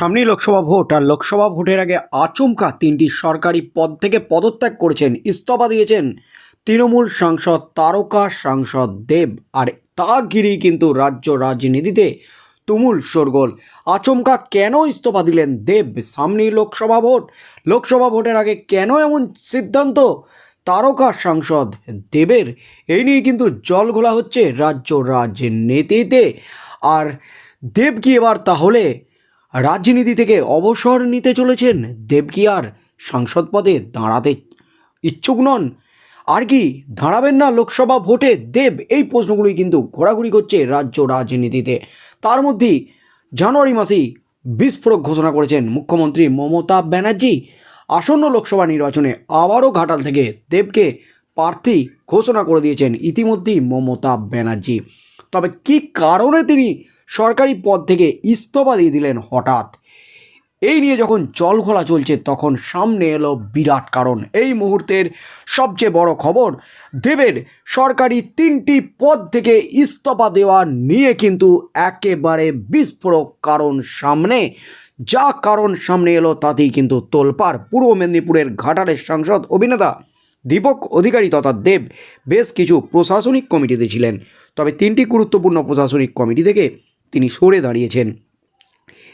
সামনেই লোকসভা ভোট, আর লোকসভা ভোটের আগে আচমকা তিনটি সরকারি পদ থেকে পদত্যাগ করেছেন, ইস্তফা দিয়েছেন তৃণমূল সাংসদ তারকা সাংসদ দেব, আর তা ঘিরেই কিন্তু রাজ্য রাজনীতিতে তুমুল শোরগোল। আচমকা কেন ইস্তফা দিলেন দেব? সামনেই লোকসভা ভোট, লোকসভা ভোটের আগে কেন এমন সিদ্ধান্ত তারকা সাংসদ দেবের? এই নিয়ে কিন্তু জল ঘোলা হচ্ছে রাজ্য রাজনীতিতে। আর দেব কি এবার তাহলে রাজনীতি থেকে অবসর নিতে চলেছেন দেব কি আর সাংসদ পদে দাঁড়াতে ইচ্ছুক নন। আর কি, দাঁড়াবেন না লোকসভা ভোটে দেব, এই প্রশ্নগুলি কিন্তু ঘোরাঘুরি করছে রাজ্য রাজনীতিতে। তার মধ্যেই জানুয়ারি মাসেই বিস্ফোরক ঘোষণা করেছেন মুখ্যমন্ত্রী মমতা ব্যানার্জি। আসন্ন লোকসভা নির্বাচনে আবারও ঘাটাল থেকে দেবকে প্রার্থী ঘোষণা করে দিয়েছেন ইতিমধ্যেই মমতা ব্যানার্জি। তবে কি কারণে তিনি সরকারি পদ থেকে ইস্তফা দিয়ে দিলেন হঠাৎ? এই নিয়ে যখন জল ঘোলা চলছে, তখন সামনে এলো বিরাট কারণ। এই মুহূর্তের সবচেয়ে বড় খবর, দেবের সরকারি তিনটি পদ থেকে ইস্তফা দেওয়া নিয়ে কিন্তু একেবারে বিস্ফোরক কারণ সামনে। যা কারণ সামনে এলো তাতেই কিন্তু তোলপাড়। পূর্ব মেদিনীপুরের ঘাটালের সাংসদ, অভিনেতা দীপক অধিকারী তথা দেব বেশ কিছু প্রশাসনিক কমিটিতে ছিলেন। তবে তিনটি গুরুত্বপূর্ণ প্রশাসনিক কমিটি থেকে তিনি সরে দাঁড়িয়েছেন।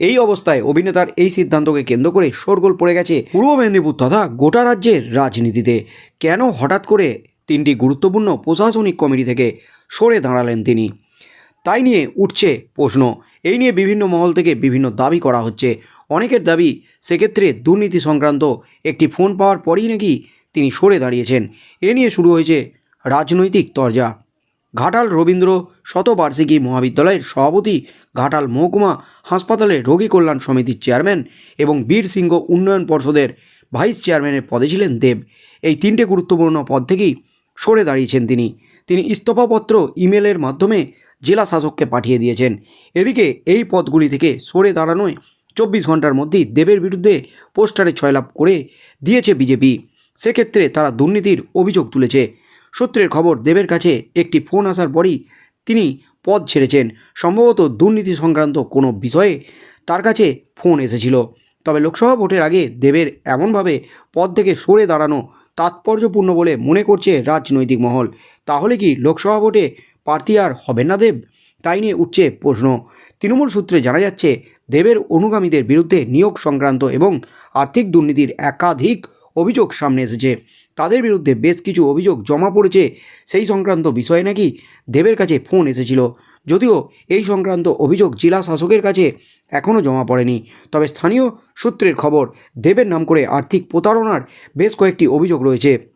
এই অবস্থায় অভিনেতার এই সিদ্ধান্তকে কেন্দ্র করে শোরগোল পড়ে গেছে পূর্ব মেদিনীপুর তথা গোটা রাজ্যের রাজনীতিতে। কেন হঠাৎ করে তিনটি গুরুত্বপূর্ণ প্রশাসনিক কমিটি থেকে সরে দাঁড়ালেন তিনি? তাই নিয়ে উঠছে প্রশ্ন। এই নিয়ে বিভিন্ন মহল থেকে বিভিন্ন দাবি করা হচ্ছে। অনেকের দাবি, সেক্ষেত্রে দুর্নীতি সংক্রান্ত একটি ফোন পাওয়ার পরেই নাকি তিনি সরে দাঁড়িয়েছেন। এ নিয়ে শুরু হয়েছে রাজনৈতিক তরজা। ঘাটাল রবীন্দ্র শতবার্ষিকী মহাবিদ্যালয়ের সভাপতি ঘাটাল মহকুমা হাসপাতালে রোগী কল্যাণ সমিতির চেয়ারম্যান এবং বীর সিংহ উন্নয়ন পর্ষদের ভাইস চেয়ারম্যানের পদে ছিলেন দেব। এই তিনটে গুরুত্বপূর্ণ পদ থেকেই সরে দাঁড়িয়েছেন তিনি। তিনি ইস্তফাপত্র, ইমেলের মাধ্যমে জেলা শাসককে পাঠিয়ে দিয়েছেন। এদিকে এই পদগুলি থেকে সরে দাঁড়ানোয় চব্বিশ ঘণ্টার মধ্যেই দেবের বিরুদ্ধে পোস্টারে ছয়লাভ করে দিয়েছে বিজেপি। সেক্ষেত্রে তারা দুর্নীতির অভিযোগ তুলেছে। সূত্রের খবর, দেবের কাছে একটি ফোন আসার পরই তিনি পদ ছেড়েছেন। সম্ভবত দুর্নীতি সংক্রান্ত কোনো বিষয়ে তার কাছে ফোন এসেছিল। তবে লোকসভা ভোটের আগে দেবের এমনভাবে পদ থেকে সরে দাঁড়ানো তাৎপর্যপূর্ণ বলে মনে করছে রাজনৈতিক মহল। তাহলে কি লোকসভা ভোটে প্রার্থী আর হবেন না দেব? তাই নিয়ে উঠছে প্রশ্ন। তৃণমূল সূত্রে জানা যাচ্ছে, দেবের অনুগামীদের বিরুদ্ধে নিয়োগ সংক্রান্ত এবং আর্থিক দুর্নীতির একাধিক অভিযোগ সামনে এসেছে। তাদের বিরুদ্ধে বেশ কিছু অভিযোগ জমা পড়েছে। সেই সংক্রান্ত বিষয়ে নাকি দেবের কাছে ফোন এসেছিল। যদিও এই সংক্রান্ত অভিযোগ জেলা শাসকের কাছে এখনও জমা পড়েনি। তবে স্থানীয় সূত্রের খবর, দেবের নাম করে আর্থিক প্রতারণার বেশ কয়েকটি অভিযোগ রয়েছে।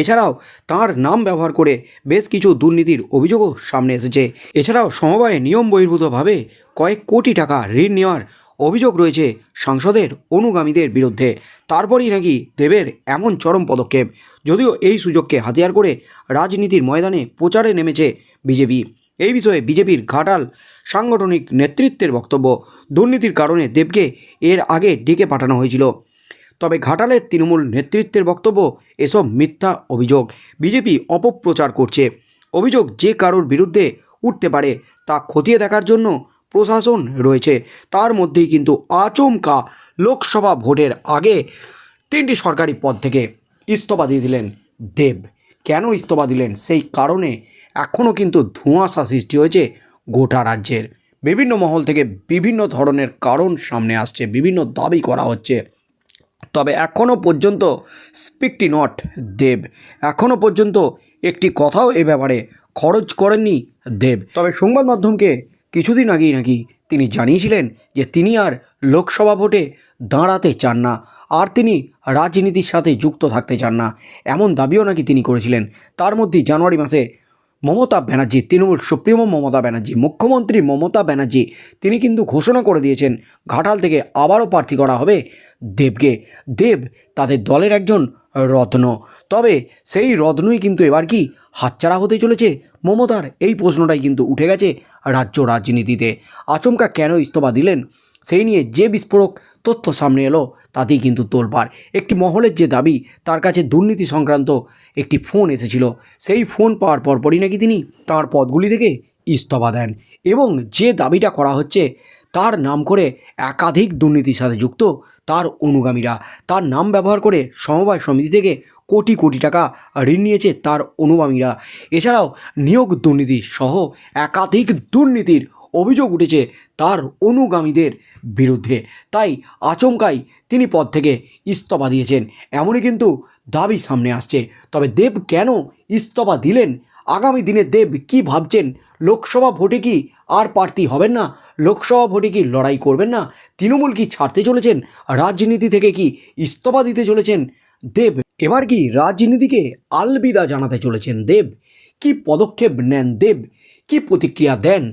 এছাড়াও তার নাম ব্যবহার করে বেশ কিছু দুর্নীতির অভিযোগও সামনে এসেছে। এছাড়াও সমবায়ে নিয়ম বহির্ভূতভাবে কয়েক কোটি টাকা ঋণ নেওয়ার অভিযোগ রয়েছে সাংসদের অনুগামীদের বিরুদ্ধে। তারপরই নাকি দেবের এমন চরম পদক্ষেপ। যদিও এই সুযোগকে হাতিয়ার করে রাজনীতির ময়দানে প্রচারে নেমেছে বিজেপি। এই বিষয়ে বিজেপির ঘাটাল সাংগঠনিক নেতৃত্বের বক্তব্য। দুর্নীতির কারণে দেবকে এর আগে ডেকে পাঠানো হয়েছিল। তবে ঘাটালের তৃণমূল নেতৃত্বের বক্তব্য, এসব মিথ্যা অভিযোগ। বিজেপি অপপ্রচার করছে। অভিযোগ যে কারোর বিরুদ্ধে উঠতে পারে তা খতিয়ে দেখার জন্য প্রশাসন রয়েছে। তার মধ্যেই কিন্তু আচমকা লোকসভা ভোটের আগে তিনটি সরকারি পদ থেকে ইস্তফা দিয়ে দিলেন দেব। কেন ইস্তফা দিলেন? সেই কারণে এখনও কিন্তু ধোঁয়াশা সৃষ্টি হয়েছে গোটা রাজ্যের। বিভিন্ন মহল থেকে বিভিন্ন ধরনের কারণ সামনে আসছে, বিভিন্ন দাবি করা হচ্ছে। তবে এখনও পর্যন্ত স্পিকটি নট দেব। এখনও পর্যন্ত একটি কথাও এ ব্যাপারে খরচ করেননি দেব। তবে সংবাদ মাধ্যমকে কিছুদিন আগেই নাকি তিনি জানিয়েছিলেন যে তিনি আর লোকসভা ভোটে দাঁড়াতে চান না, আর তিনি রাজনীতির সাথে যুক্ত থাকতে চান না। এমন দাবিও নাকি তিনি করেছিলেন। তার মধ্যেই জানুয়ারি মাসে মমতা ব্যানার্জি, তৃণমূল, সুপ্রিমো মমতা ব্যানার্জি, মুখ্যমন্ত্রী মমতা ব্যানার্জি, তিনি কিন্তু ঘোষণা করে দিয়েছেন, ঘাটাল থেকে আবারও প্রার্থী করা হবে দেবকে। দেব তাদের দলের একজন রত্ন। তবে সেই রত্নই কিন্তু এবার কি হাতছাড়া হতে চলেছে? মমতার এই প্রশ্নটাই কিন্তু উঠে গেছে রাজ্য রাজনীতিতে। আচমকা কেন ইস্তফা দিলেন? সেই নিয়ে যে বিস্ফোরক তথ্য সামনে এলো, তাতেই কিন্তু তোলপাড়। একটি মহলের যে দাবি, তার কাছে দুর্নীতি সংক্রান্ত একটি ফোন এসেছিল। সেই ফোন পাওয়ার পরপরই নাকি তিনি তাঁর পদগুলি থেকে ইস্তফা দেন এবং যে দাবিটা করা হচ্ছে, তার নাম করে একাধিক দুর্নীতির সাথে যুক্ত তার অনুগামীরা। তার নাম ব্যবহার করে সমবায় সমিতি থেকে কোটি কোটি টাকা ঋণ নিয়েছে তার অনুগামীরা। এছাড়াও নিয়োগ দুর্নীতি সহ একাধিক দুর্নীতির অভিযোগ উঠেছে তার অনুগামীদের বিরুদ্ধে। তাই আচমকাই তিনি পদ থেকে ইস্তফা দিয়েছেন। এমনই কিন্তু দাবি সামনে আসছে। তবে দেব কেন ইস্তফা দিলেন? আগামী দিনে দেব কি ভাবছেন? লোকসভা ভোটে কি আর প্রার্থী হবেন না? লোকসভা ভোটে কি লড়াই করবেন না? তৃণমূল কি ছাড়তে চলেছেন? রাজনীতি থেকে কি ইস্তফা দিতে চলেছেন দেব? এবার কি রাজনীতিকে আলবিদা জানাতে চলেছেন দেব? কি পদক্ষেপ নেন দেব? কি প্রতিক্রিয়া দেন?